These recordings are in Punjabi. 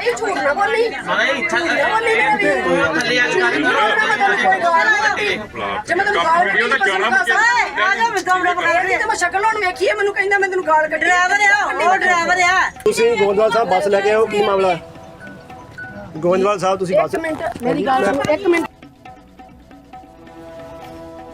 ਭਾਈ ਝੂਠ ਨਾ ਬੋਲੀ। ਨਹੀਂ ਝੂਠ ਨਾ ਬੋਲੀ ਮੇਰਾ ਵੀਰ। ਥੱਲੇ ਆ ਕੇ ਗੱਲ ਝੂਠ ਨਾ ਬੋਲੀ, ਮੈਂ ਤੈਨੂੰ ਕੋਈ ਗਾਲ ਨਹੀਂ ਕੱਢੀ ਜੇ ਮੈਂ ਤੈਨੂੰ ਗਾਲ ਕੱਢੀ ਤਾਂ ਜਾਣਾ ਆ ਜਾ ਮੈਂ ਕਮਰਾ ਪਕੜ ਤੇ ਮੈਂ ਸ਼ਕਲ ਹੁਣ ਵੇਖੀ ਹੈ ਮੈਨੂੰ ਕਹਿੰਦਾ ਮੈਂ ਤੈਨੂੰ ਗਾਲ ਕੱਢੀ ਡਰਾਈਵਰ ਆ ਉਹ ਡਰਾਈਵਰ ਆ। ਤੁਸੀਂ ਗੋਇੰਦਵਾਲ ਸਾਹਿਬ ਬੱਸ ਲੈ ਕੇ ਆਓ ਕੀ ਮਾਮਲਾ? ਗੋਇੰਦਵਾਲ ਸਾਹਿਬ ਤੁਸੀਂ ਬੱਸ ਇੱਕ ਮਿੰਟ ਮੇਰੀ ਗੱਲ ਸੁਣੋ ਇੱਕ ਮਿੰਟ।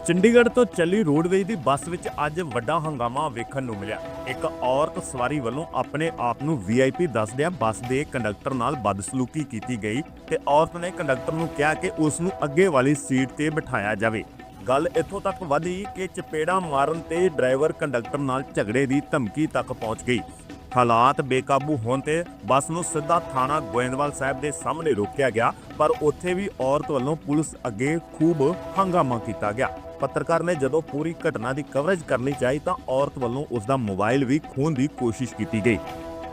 ਚੰਡੀਗੜ੍ਹ ਤੋਂ ਚੱਲੀ ਰੋਡਵੇਜ ਦੀ ਬੱਸ ਵਿੱਚ ਅੱਜ ਵੱਡਾ ਹੰਗਾਮਾ ਵੇਖਣ ਨੂੰ ਮਿਲਿਆ। ਇੱਕ ਔਰਤ ਸਵਾਰੀ ਵੱਲੋਂ ਆਪਣੇ ਆਪ ਨੂੰ ਵੀਆਈਪੀ ਦੱਸਦਿਆਂ ਬੱਸ ਦੇ ਕੰਡਕਟਰ ਨਾਲ ਬਦਸਲੂਕੀ ਕੀਤੀ ਗਈ ਤੇ ਔਰਤ ਨੇ ਕੰਡਕਟਰ ਨੂੰ ਕਿਹਾ ਕਿ ਉਸ ਨੂੰ ਅੱਗੇ ਵਾਲੀ ਸੀਟ ਤੇ ਬਿਠਾਇਆ ਜਾਵੇ। ਗੱਲ ਇੱਥੋਂ ਤੱਕ ਵਧੀ ਕਿ ਚਪੇੜਾ ਮਾਰਨ ਤੇ ਡਰਾਈਵਰ ਕੰਡਕਟਰ ਨਾਲ ਝਗੜੇ ਦੀ ਧਮਕੀ ਤੱਕ ਪਹੁੰਚ ਗਈ। ਹਾਲਾਤ ਬੇਕਾਬੂ ਹੋਣ ਤੇ ਬੱਸ ਨੂੰ ਸਿੱਧਾ ਥਾਣਾ ਗੋਇੰਦਵਾਲ ਸਾਹਿਬ ਦੇ ਸਾਹਮਣੇ ਰੋਕਿਆ ਗਿਆ, ਪਰ ਉੱਥੇ ਵੀ ਔਰਤ ਵੱਲੋਂ ਪੁਲਿਸ ਅੱਗੇ ਖੂਬ ਹੰਗਾਮਾ ਕੀਤਾ ਗਿਆ। ਪੱਤਰਕਾਰ ਨੇ ਜਦੋਂ ਪੂਰੀ ਘਟਨਾ ਦੀ ਕਵਰੇਜ ਕਰਨੀ ਚਾਹੀ ਤਾਂ ਔਰਤ ਵੱਲੋਂ ਉਸ ਦਾ ਮੋਬਾਈਲ ਵੀ ਖੋਹਣ ਦੀ ਕੋਸ਼ਿਸ਼ ਕੀਤੀ ਗਈ।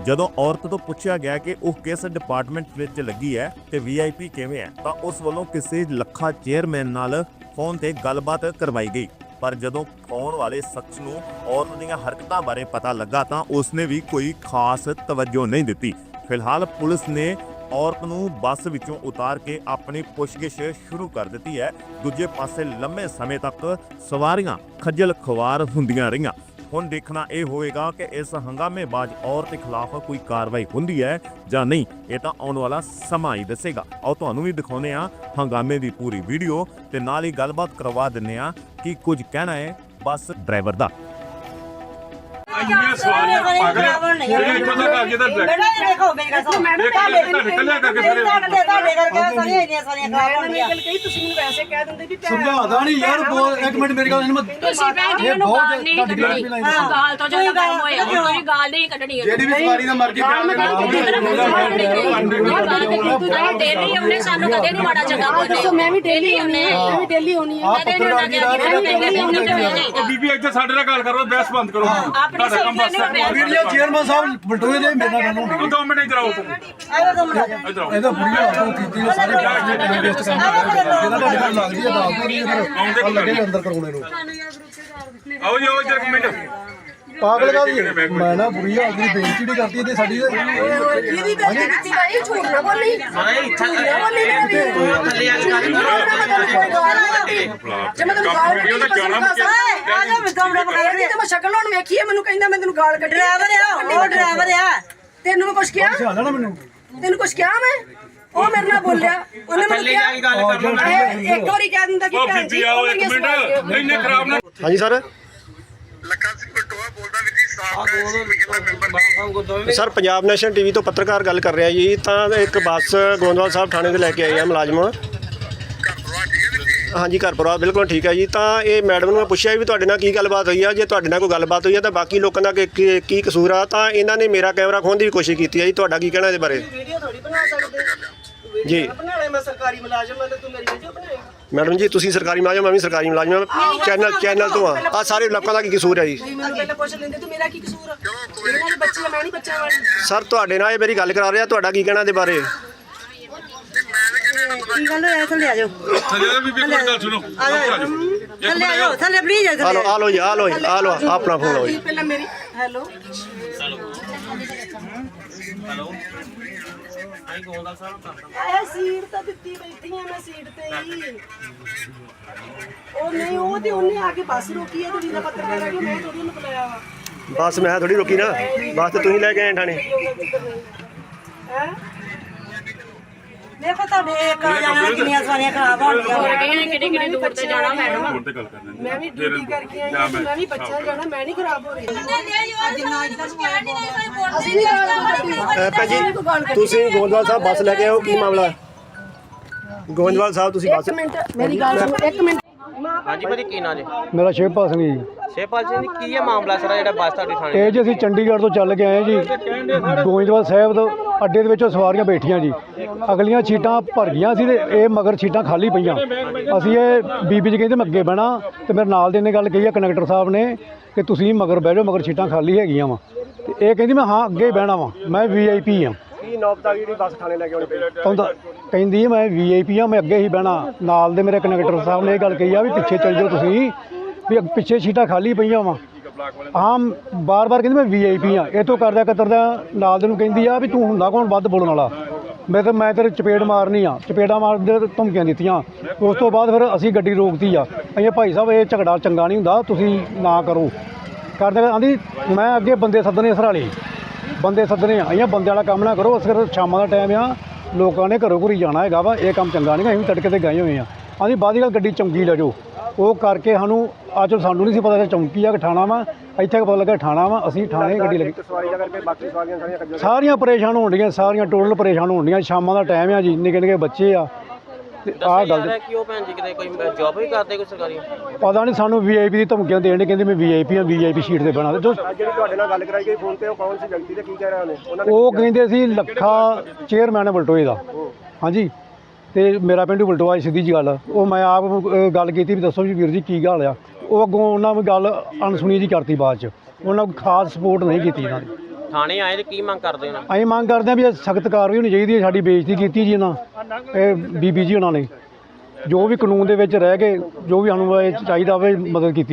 ਜਦੋਂ ਔਰਤ ਤੋਂ ਪੁੱਛਿਆ ਗਿਆ ਕਿ ਉਹ ਕਿਸ ਡਿਪਾਰਟਮੈਂਟ ਵਿੱਚ ਲੱਗੀ ਹੈ ਤੇ ਵੀਆਈਪੀ ਕਿਵੇਂ ਹੈ, ਤਾਂ ਉਸ ਵੱਲੋਂ ਕਿਸੇ ਲੱਖਾ ਚੇਅਰਮੈਨ ਨਾਲ ਫੋਨ ਤੇ ਗੱਲਬਾਤ ਕਰਵਾਈ ਗਈ। ਪਰ ਜਦੋਂ ਫੋਨ ਵਾਲੇ ਸੱਚ ਨੂੰ ਔਰਤ ਦੀਆਂ ਹਰਕਤਾਂ ਬਾਰੇ ਪਤਾ ਲੱਗਾ ਤਾਂ ਉਸਨੇ ਵੀ ਕੋਈ ਖਾਸ ਤਵੱਜੋ ਨਹੀਂ ਦਿੱਤੀ। ਫਿਲਹਾਲ ਪੁਲਿਸ ਨੇ ਔਰਤ ਨੂੰ ਬੱਸ ਵਿੱਚੋਂ ਉਤਾਰ ਕੇ ਆਪਣੀ ਪੁੱਛਗਿੱਛ ਸ਼ੁਰੂ ਕਰ ਦਿੱਤੀ ਹੈ। ਦੂਜੇ ਪਾਸੇ ਲੰਮੇ ਸਮੇਂ ਤੱਕ ਸਵਾਰੀਆਂ ਖੱਜਲ ਖਵਾਰ ਹੁੰਦੀਆਂ ਰਹੀਆਂ। ਹੁਣ ਦੇਖਣਾ ਇਹ ਹੋਵੇਗਾ ਕਿ ਇਸ ਹੰਗਾਮੇਬਾਜ਼ ਔਰਤ ਖਿਲਾਫ ਕੋਈ ਕਾਰਵਾਈ ਹੁੰਦੀ ਹੈ ਜਾਂ ਨਹੀਂ। ਇਹ ਤਾਂ ਆਉਣ ਵਾਲਾ ਸਮਾਂ ਹੀ ਦੱਸੇਗਾ। ਆਓ ਤੁਹਾਨੂੰ ਵੀ ਦਿਖਾਉਂਦੇ ਆ ਹੰਗਾਮੇ ਦੀ ਪੂਰੀ ਵੀਡੀਓ ਤੇ ਨਾਲ ਹੀ ਗੱਲਬਾਤ ਕਰਵਾ ਦਿੰਨੇ ਆ ਕਿ ਕੁਝ ਕਹਿਣਾ ਹੈ ਬੱਸ ਡਰਾਈਵਰ ਦਾ। ਇੰਨੀਆਂ ਸਵਾਰੀਆਂ ਪਾਗਲ ਇਹ ਇੱਥੋਂ ਤੱਕ ਆ ਗਏ ਤਾਂ ਬੇਟਾ ਇਹ ਦੇਖੋ ਮੇਰੀ ਗੱਲ ਸੁਣੋ। ਮੈਡਮ ਤੁਹਾਡੇ ਇਕੱਲੇ ਕਰਕੇ ਸਾਰੇ ਤੁਹਾਡੇ ਤੁਹਾਡੇ ਕਰਕੇ ਸਾਰੀਆਂ ਇੰਨੀਆਂ ਸਾਰੀਆਂ ਖਰਾਬ ਮੈਂ ਹੋਣਗੀਆਂ। ਗੱਲ ਕਹੀ ਤੁਸੀਂ ਮੈਨੂੰ ਵੈਸੇ ਕਹਿ ਦਿੰਦੇ ਵੀ ਭੈਣ- ਸਮਝਾਦਾ ਨਹੀਂ ਯਾਰ ਬੋਲ ਇੱਕ ਮਿੰਟ ਮੇਰੀ ਗੱਲ ਇਹਨੂੰ ਮੈਂ ਤੁਸੀਂ ਭੈਣ ਜੀ ਨੂੰ ਗਾਲ ਨਹੀਂ ਕੱਢਣੀ। ਗਾਲ ਤੋਂ ਜਦੋਂ ਕੰਮ ਹੋਇਆ ਹੁਣ ਤੁਸੀਂ ਗਾਲ ਨਹੀਂ ਕੱਢਣੀ ਜਿਹੜੀ ਵੀ ਸਵਾਰੀ ਦਾ ਮਰਜ਼ੀ ਬਿਆਨ ਦੇ ਡੇਲੀ ਉਹਨੇ ਸਾਨੂੰ ਕਦੇ ਨਹੀਂ ਮਾੜਾ ਚੰਗਾ ਬੋਲੇ ਦੱਸੋ ਮੈਂ ਵੀ ਡੇਲੀ ਆਉਣੀ ਹੈ। ਮੈਂ ਵੀ ਡੇਲੀ ਆਉਣੀ ਹੈ। ਕਦੇ ਨਹੀਂ ਉਹਨਾਂ ਕਿਹਾ ਉਹ ਬੀਬੀ ਇੱਥੇ ਸਾਡੇ ਨਾਲ ਗੱਲ ਕਰੋ ਬਹਿਸ ਬੰਦ ਕਰੋ। ਆਪਣੀ ਕੰਮ ਜੀ ਚੇਅਰਮੈਨ ਸਾਹਿਬ ਬਟੋਏ ਦੇ ਮੇਰੇ ਨਾਲ ਗੱਲ ਹੁੰਦੀ ਉਹ ਦੋ ਮਿੰਟ ਇੱਧਰ ਆਓ ਤੁਸੀਂ ਦੋ ਇੱਧਰ ਆਓ। ਇਹਦਾ ਬੁਰੀ ਹਾਲਤ ਕੀਤੀ ਨੇ ਸਾਰੇ ਟਾਈਮ ਵੇਸਟ ਕਰਨਾ। ਜਿਹਨਾਂ ਤੁਹਾਡੇ ਨਾਲ ਲੱਗਦੀ ਹੈ ਦੱਸ ਨਹੀਂ ਫਿਰ ਲੱਗੇ ਅੰਦਰ ਕਰਾਉਣੇ ਨੂੰ। ਆਓ ਜੀ ਆਓ ਇੱਧਰ ਇੱਕ ਮਿੰਟ। ਪਾਗਲ ਗੱਲ ਮੈਂ ਨਾ ਬੁਰੀ ਹਾਲਤ ਦੀ ਬੇਇੱਜ਼ਤੀ ਨਹੀਂ ਕਰਦੀ ਤੇ ਸਾਡੀ। ਕਿਹਦੀ ਬੇਇੱਜ਼ਤੀ ਕੀਤੀ ਭਾਈ ਝੂਠ ਨਾ ਬੋਲੀ। ਬੋਲੀ ਮੇਰਾ। ਥੱਲੇ ਜੇ ਮੈਂ ਤੈਨੂੰ ਗਾਲ ਕੱਢੀ ਤਾਂ ਜਾਣਾ ਆ ਜਾ ਮੈਂ ਕਮਰਾ ਪਕੜ ਤੇ ਮੈਂ ਸ਼ਕਲ ਹੁਣ ਵੇਖੀ ਹੈ ਮੈਨੂੰ ਕਹਿੰਦਾ ਮੈਂ ਤੈਨੂੰ ਗਾਲ ਕੱਢੀ। ਡਰਾਈਵਰ ਆ ਉਹ ਡਰਾਈਵਰ ਆ। ਤੈਨੂੰ ਮੈਂ ਕੁਛ ਕਿਹਾ? ਸਿਆਣਾ ਨਾ ਮੈਨੂੰ। ਤੈਨੂੰ ਕੁਛ ਕਿਹਾ ਮੈਂ? ਉਹ ਮੇਰੇ ਨਾਲ ਬੋਲਿਆ। ਉਹਨੇ ਮੈਨੂੰ ਕਿਹਾ ਇੱਕ ਵਾਰੀ ਕਹਿ ਦਿੰਦਾ ਕਿ ਉਹ ਭੈਣ ਜੀ ਆਓ ਇੱਕ ਮਿੰਟ। ਇੰਨੇ ਖਰਾਬ ਨਾ ਹਾਂਜੀ ਸਰ ਲੱਖਾ ਸਿੰਘ ਬਟੋਆ ਬੋਲਦਾ ਵੀਰ ਜੀ ਸਾਬਕਾ ਕਮਿਸ਼ਨ ਮੈਂਬਰ ਜੀ ਸਰ, ਪੰਜਾਬ ਨੈਸ਼ਨਲ ਟੀਵੀ ਤੋਂ ਪੱਤਰਕਾਰ ਗੱਲ ਕਰ ਰਿਹਾ ਜੀ, ਤਾਂ ਇੱਕ ਬੱਸ ਗੋਇੰਦਵਾਲ ਸਾਹਿਬ ਥਾਣੇ ਦੇ ਲੈ ਕੇ ਆਏ ਆ ਮੁਲਾਜ਼ਮ। ਹਾਂਜੀ ਘਰ ਪਰਿਵਾਰ ਬਿਲਕੁਲ ਠੀਕ ਹੈ ਜੀ। ਤਾਂ ਇਹ ਮੈਡਮ ਨੂੰ ਮੈਂ ਪੁੱਛਿਆ ਵੀ ਤੁਹਾਡੇ ਨਾਲ ਕੀ ਗੱਲਬਾਤ ਹੋਈ ਆ? ਜੇ ਤੁਹਾਡੇ ਨਾਲ ਕੋਈ ਗੱਲਬਾਤ ਹੋਈ ਆ ਤਾਂ ਬਾਕੀ ਲੋਕਾਂ ਦਾ ਕੀ- ਕੀ ਕੀ ਕਸੂਰ ਆ? ਤਾਂ ਇਹਨਾਂ ਨੇ ਮੇਰਾ ਕੈਮਰਾ ਖੋਹਣ ਦੀ ਵੀ ਕੋਸ਼ਿਸ਼ ਕੀਤੀ ਹੈ ਜੀ। ਤੁਹਾਡਾ ਕੀ ਕਹਿਣਾ ਇਹਦੇ ਬਾਰੇ? ਵੀਡੀਓ ਥੋੜੀ ਬਣਾ ਸਕਦੇ ਜੀ। ਬਣਾ ਲੈ ਮੈਂ ਸਰਕਾਰੀ ਮੁਲਾਜ਼ਮ ਹਾਂ ਤੇ ਤੂੰ ਮੇਰੀ ਵੀਡੀਓ ਬਣਾਏਗਾ ਮੈਡਮ ਜੀ ਤੁਸੀਂ ਸਰਕਾਰੀ ਮੁਲਾਜ਼ਮ ਮੈਂ ਵੀ ਸਰਕਾਰੀ ਮੁਲਾਜ਼ਮ ਹਾਂ ਚੈਨਲ ਚੈਨਲ ਤੋਂ ਆ। ਆ ਸਾਰੇ ਲੋਕਾਂ ਦਾ ਕੀ ਕਸੂਰ ਹੈ ਜੀ? ਮੈਨੂੰ ਪਹਿਲਾਂ ਪੁੱਛ ਲੈਂਦੇ ਤੂੰ ਮੇਰਾ ਕੀ ਕਸੂਰ ਆ? ਇਹਨਾਂ ਦੀ ਬੱਚੀ ਆ ਮੈਂ ਨਹੀਂ ਬੱਚਾ ਵਾਲੀ। ਸਰ ਤੁਹਾਡੇ ਨਾਲ ਇਹ ਮੇਰੀ ਗੱਲ ਕਰਾ ਰਿਹਾ ਤੁਹਾਡਾ ਕੀ ਕਹਿਣਾ ਇਹਦੇ ਬਾਰੇ? ਕੀ ਗੱਲ ਹੋਇਆ ਥੱਲੇ ਆ ਜਾਓ ਥੱਲੇ ਆ ਬੀਬੀ ਕੋਈ ਗੱਲ ਸੁਣੋ। ਆ ਜਾਓ ਥੱਲੇ ਆ ਜਾਓ ਥੱਲੇ ਪਲੀਜ਼ ਆ ਲੋ ਆ ਲੋ ਜੀ ਆ ਲੋ ਜੀ ਆ ਲੋ ਆਪਣਾ ਫੋਨ ਲਓ ਜੀ। ਪਹਿਲਾਂ ਮੇਰੀ ਹੈਲੋ। ਆਇਆ ਸੀਟ ਤਾਂ ਦਿੱਤੀ ਬੈਠੀ ਆ ਮੈਂ ਸੀਟ ਤੇ ਹੀ। ਉਹ ਨਹੀਂ ਉਹ ਤੇ ਉਹਨੇ ਆ ਕੇ ਬੱਸ ਰੋਕੀ ਹੈ ਤੇ ਵੀਰਾ ਪੱਤਰਕਾਰ ਆ ਗਿਆ ਮੈਂ ਥੋੜੀ ਉਹਨੂੰ ਬੁਲਾਇਆ ਵਾ। ਬਸ ਮੈਂ ਥੋੜੀ ਰੁਕੀ ਨਾ ਬਸ ਤੇ ਤੁਸੀਂ ਲੈ ਕੇ ਆਏ ਠਾਣੇ ਹੈ? ਦੇਖੋ ਤੁਹਾਡੇ ਇੱਕ ਜਣਾ ਕਿੰਨੀਆਂ ਸਵਾਰੀਆਂ ਖਰਾਬ ਹੋਣਗੀਆਂ। ਹੋਰ ਕਿਹਨੇ ਕਿਹੜੀ ਕਿਹੜੀ ਦੂਰ ਤੇ ਜਾਣਾ ਮੈਡਮ ਫੋਨ ਤੇ ਗੱਲ ਕਰ ਲੈਂਦੇ ਮੈਂ ਵੀ ਡਿਊਟੀ ਕਰਕੇ ਆਈ ਹਾਂ ਤੇ ਮੈਂ ਵੀ ਬੱਚਾ ਜਾਣਾ ਮੈਂ ਨਹੀਂ ਖਰਾਬ ਹੋ ਰਹੀ। ਅਸੀਂ ਨਹੀਂ ਅਹ ਭੈਣ ਜੀ ਤੁਸੀਂ ਗੋਇੰਦਵਾਲ ਸਾਹਿਬ ਬੱਸ ਲੈ ਕੇ ਆਓ ਕੀ ਮਾਮਲਾ ਹੈ? ਗੋਇੰਦਵਾਲ ਸਾਹਿਬ ਤੁਸੀਂ ਬੱਸ ਇੱਕ ਮਿੰਟ ਮੇਰੀ ਗੱਲ ਸੁਣੋ ਇੱਕ ਮਿੰਟ। ਹਾਂਜੀ ਭਾਜੀ ਕੀ ਨਾਂ ਜੀ? ਮੇਰਾ ਸ਼ਿਵਪਾਲ ਸਿੰਘ ਜੀ। ਸ਼ੇਪਾਲ ਸਿੰਘ ਜੀ ਕੀ ਹੈ ਮਾਮਲਾ ਸਾਰਾ ਜਿਹੜਾ ਬੱਸ ਤੁਹਾਡੀ ਥਾਣੇ ਇਹ ਜੀ ਅਸੀਂ ਚੰਡੀਗੜ੍ਹ ਤੋਂ ਚੱਲ ਕੇ ਆਏ ਜੀ। ਗੋਇੰਦਵਾਲ ਸਾਹਿਬ ਤੋਂ ਅੱਡੇ ਦੇ ਵਿੱਚੋਂ ਸਵਾਰੀਆਂ ਬੈਠੀਆਂ ਜੀ। ਅਗਲੀਆਂ ਸੀਟਾਂ ਭਰ ਗਈਆਂ ਸੀ ਤੇ ਇਹ ਮਗਰ ਸੀਟਾਂ ਖਾਲੀ ਪਈਆਂ। ਅਸੀਂ ਇਹ ਬੀਬੀ ਜੀ ਕਹਿੰਦੇ ਮੈਂ ਅੱਗੇ ਬਹਿਣਾ ਤੇ ਮੇਰੇ ਨਾਲ ਦੇ ਨੇ ਗੱਲ ਕਹੀ ਆ ਕੰਡਕਟਰ ਸਾਹਿਬ ਨੇ ਕਿ ਤੁਸੀਂ ਮਗਰ ਬਹਿ ਜਾਓ ਮਗਰ ਸੀਟਾਂ ਖਾਲੀ ਹੈਗੀਆਂ ਵਾ। ਤੇ ਇਹ ਕਹਿੰਦੀ ਮੈਂ ਹਾਂ ਅੱਗੇ ਬਹਿਣਾ ਵਾ। ਮੈਂ ਵੀਆਈਪੀ ਆ। ਕੀ ਨੌਬਤਾ ਜਿਹੜੀ ਬੱਸ ਥਾਣੇ ਲੈ ਕੇ ਆਉਣੀ ਪਈ। ਕਹਿੰਦਾ ਕਹਿੰਦੀ ਹੈ ਮੈਂ ਵੀਆਈਪੀ ਆ, ਮੈਂ ਅੱਗੇ ਹੀ ਬਹਿਣਾ। ਨਾਲ ਦੇ ਮੇਰੇ ਕੰਡਕਟਰ ਸਾਹਿਬ ਨੇ ਇਹ ਗੱਲ ਕਹੀ ਆ ਵੀ ਪਿੱਛੇ ਚੱਲ ਜਾਓ ਤੁਸੀਂ, ਵੀ ਅੱਗੇ- ਪਿੱਛੇ ਸੀਟਾਂ ਖਾਲੀ ਪਈਆਂ ਵਾ। ਆਮ ਬਾਰ-ਬਾਰ ਕਹਿੰਦੀ ਮੈਂ ਵੀਆਈਪੀ ਆ, ਇਹ ਤੋਂ ਕਰਦਾ ਕਤਰਦਾ ਨਾਲ ਦੇ ਨੂੰ ਕਹਿੰਦੀ ਆ ਵੀ ਤੂੰ ਹੁੰਦਾ ਕੌਣ, ਵੱਧ ਬੋਲਣ ਵਾਲਾ। ਮੈਂ ਤਾਂ, ਮੈਂ ਤੇਰੇ ਚਪੇੜ ਮਾਰਨੀ ਆ, ਚਪੇੜਾ ਮਾਰਨ ਦੇ ਧਮਕੀਆਂ ਦਿੱਤੀਆਂ। ਉਸ ਤੋਂ ਬਾਅਦ ਫਿਰ ਅਸੀਂ ਗੱਡੀ ਰੋਕਤੀ ਆ। ਅਸੀਂ ਭਾਈ ਸਾਹਿਬ, ਇਹ ਝਗੜਾ ਚੰਗਾ ਨਹੀਂ ਹੁੰਦਾ, ਤੁਸੀਂ ਨਾ ਕਰੋ। ਕਰਦੇ ਆਂਦੀ ਮੈਂ ਅੱਗੇ ਬੰਦੇ ਸੱਦਣੇ ਸਰਾਲੇ। ਬੰਦੇ ਸੱਦਣੇ ਆ ਅਸੀਂ ਬੰਦੇ ਵਾਲਾ ਕੰਮ ਨਾ ਕਰੋ ਅਸਰ ਸ਼ਾਮਾਂ ਦਾ ਟਾਈਮ ਆ ਲੋਕਾਂ ਨੇ ਘਰੋਂ ਘਰੀ ਜਾਣਾ ਹੈਗਾ ਵਾ ਇਹ ਕੰਮ ਚੰਗਾ ਨਹੀਂ ਅਸੀਂ ਵੀ ਤੜਕੇ ਤੇ ਗਏ ਹੋਏ ਆ। ਆਂਦੀ ਬਾਅਦ ਦੀ ਗੱਲ ਗੱਡੀ ਚੌਂਕੀ ਲੈ ਜਾਓ। ਉਹ ਕਰਕੇ ਸਾਨੂੰ ਅੱਜ ਸਾਨੂੰ ਨਹੀਂ ਸੀ ਪਤਾ ਕਿ ਚੌਂਕੀ ਆ ਕਿ ਠਾਣਾ ਵਾ ਇੱਥੇ ਪਤਾ ਲੱਗਾ ਠਾਣਾ ਵਾ ਅਸੀਂ ਠਾਣੇ ਗੱਡੀ ਲੱਗੀ ਸਾਰੀਆਂ ਪਰੇਸ਼ਾਨ ਹੋਣ ਡੀਆਂ ਸਾਰੀਆਂ ਟੋਟਲ ਪਰੇਸ਼ਾਨ ਹੋਣ ਡੀਆਂ ਸ਼ਾਮਾਂ ਦਾ ਟਾਈਮ ਆ ਜੀ ਨਿੱਕੇ ਨਿੱਕੇ ਬੱਚੇ ਆ ਆਹ ਗੱਲ ਰਿਹਾ ਕਿ ਉਹ ਭੈਣ ਜੀ ਕਿਤੇ ਕੋਈ ਜੌਬ ਵੀ ਕਰਦੇ ਕੋਈ ਸਰਕਾਰੀ? ਪਤਾ ਨਹੀਂ ਸਾਨੂੰ ਵੀਆਈਪੀ ਦੀ ਧਮਕੀਆਂ ਦੇਣ ਦੇ ਕਹਿੰਦੇ ਮੈਂ ਵੀਆਈਪੀ ਆ ਵੀਆਈਪੀ ਸ਼ੀਟ ਤੇ ਬਣਾ ਦੇ। ਜੋ ਅੱਜ ਜਿਹੜੀ ਤੁਹਾਡੇ ਨਾਲ ਗੱਲ ਕਰਾਈ ਗਈ ਫੋਨ ਤੇ ਉਹ ਕੌਣ ਸੀ ਵਿਅਕਤੀ ਤੇ ਕੀ ਕਹਿ ਰਹੇ ਉਹਨੇ ਉਹਨਾਂ ਨੇ ਉਹ ਕਹਿੰਦੇ ਸੀ ਲੱਖਾ ਚੇਅਰਮੈਨ ਬਲਟੋਏ ਦਾ। ਹਾਂਜੀ। ਤੇ ਮੇਰਾ ਪਿੰਡ ਬਲਟੋਆ ਸਿੱਧੀ ਜੀ ਗੱਲ। ਉਹ ਮੈਂ ਆਪ ਅ, ਗੱਲ ਕੀਤੀ ਵੀ ਦੱਸੋ ਵੀ ਵੀਰ ਜੀ ਕੀ ਗੱਲ ਆ। ਉਹ ਅੱਗੋਂ ਉਹਨਾਂ ਨੇ ਗੱਲ ਅਣਸੁਣੀ ਜੀ ਕਰਤੀ ਬਾਅਦ ਚ। ਉਹਨਾਂ ਕੋਈ ਖਾਸ ਸਪੋਰਟ ਨਹੀਂ ਕੀਤੀ ਇਹਨਾਂ ਨੇ। ਥਾਣੇ ਆਏ ਤੇ ਕੀ ਮੰਗ ਕਰਦੇ ਹੋ? ਨਾ ਅਸੀਂ ਮੰਗ ਕਰਦੇ ਹਾਂ ਵੀ ਸਖਤ ਕਾਰਵਾਈ ਹੋਣੀ ਚਾਹੀਦੀ ਹੈ ਸਾਡੀ ਬੇਇੱਜ਼ਤੀ ਕੀਤੀ ਜੀ ਇਹਨਾਂ। ਇਹ ਬੀਬੀ ਜੀ ਉਹਨਾਂ ਨੇ ਜੋ ਵੀ ਕਾਨੂੰਨ ਦੇ ਵਿੱਚ ਰਹਿ ਕੇ ਜੋ ਵੀ ਸਾਨੂੰ ਇਹ ਚਾਹੀਦਾ ਹੋਵੇ ਮਦਦ ਕੀਤੀ